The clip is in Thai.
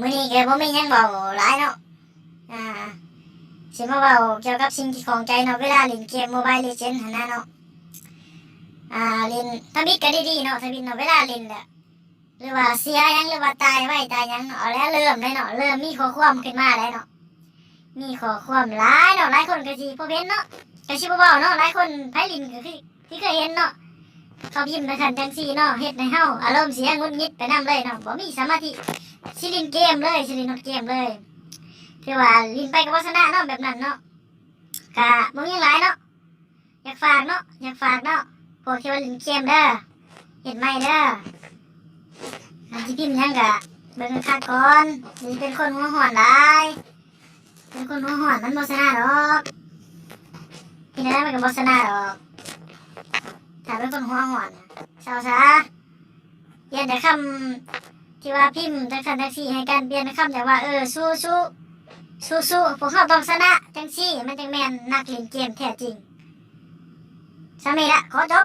มื้อนี้ก็บ่มียังเว้าหลายเนาะ อ่าสิมาเว้าเกี่ยวกับสิ่งที่ของใจเนาะเวลาเล่นเกม Mobile Legends หั่นนะเนาะ อ่าเล่นทบิดก็ดีๆเนาะทบิดเนาะเวลาเล่นแหละหรือว่าเสียยังหรือว่าตายไว้ตายยังเอาแล้วเริ่มเลยเนาะเริ่มมีข้อความขึ้นมาแล้วเนาะ มีข้อความหลายเนาะหลายคนก็สิบ่เห็นเนาะก็สิบ่เว้าเนาะหลายคนไผลินก็คือที่เคยเห็นเนาะ เขาพิมพ์ไปคันจังซี่เนาะเฮ็ดให้เฮาอารมณ์เสียงุนงิดไปนํเลยเนาะบ่มีสมาธิสิลินเกมเลยสิลินนดเกมเลยคือว่าลินไปกับวาสนาเนาะแบบนั้นเนาะกะบ่มีหลายเนาะอยากฝากเนาะอยากฝากเนาะพวกที่ว่าลินเกมเด้อเฮ็ดใหม่เด้ออันที่พิมพ์ยังกะเบิ่งคักก่อนลิเป็นคนหัวหอนหลายเป็นคนหัวหอนมันบ่ชนะดอกกินได้มันก็บ่ชนะดอก ถ้าเป็นคนหัวหอนน่ะเศร้าซะเปลี่ยนแต่คำที่ว่าพิมพ์แต่คันแท็กซี่ให้การเปลี่ยนคำแต่ว่าเออสู้สู้สู้สู้พวกเขาต้องชนะจังซี่ มันจังแม่นนักเล่นเกมแท้จริงสามีละขอจบ